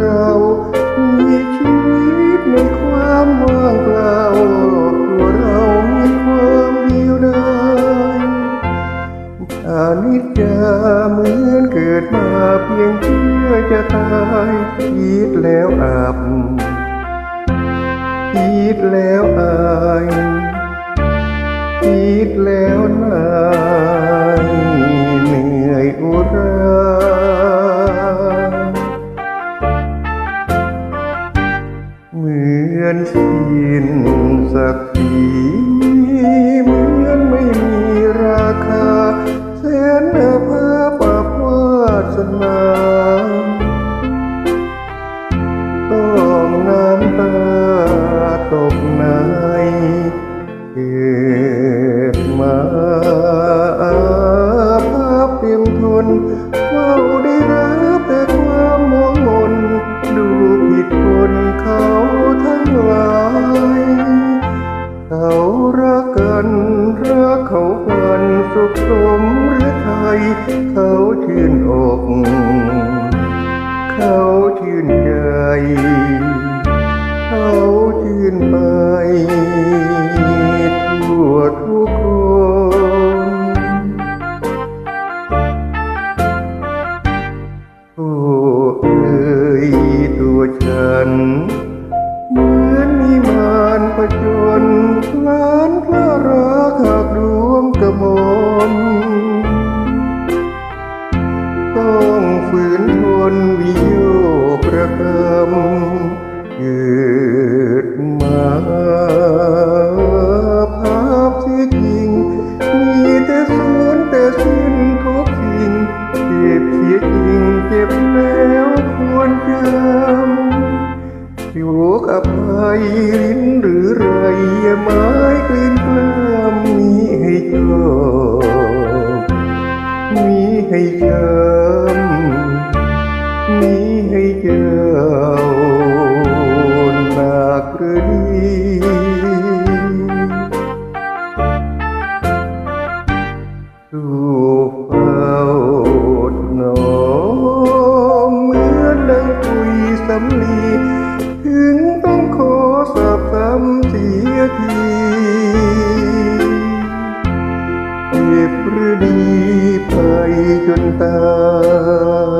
เรามีชีวิตในความว่างเปล่าตัวเรามีความเดียวดายอานิจจาเหมือนเกิดมาเพียงเพื่อจะตายคิแล้วอับคิแล้วอายคิดแล้วน มือนสิ้นสักทีเหมือนไม่มีราคาแสนอภาปวาสนาต้องน้ำตาตกในเกิ เขาชื่นอก เขาชื่นใจ เขาชื่นไปทั่วทุกคนโอ้เอ่ยตัวฉันเหมือนมีมารผจญ นทนวิโยกประกรรมเกิดมาภาพเสียจริง มีแต่สูญแต่สิ้นทุกสิ่งเจ็บเสียจริงเจ็บแล้วควรจำโยกอภัยลิ้นหรือไรอย่า ព្រាបព្រឹងបៃយន្តតា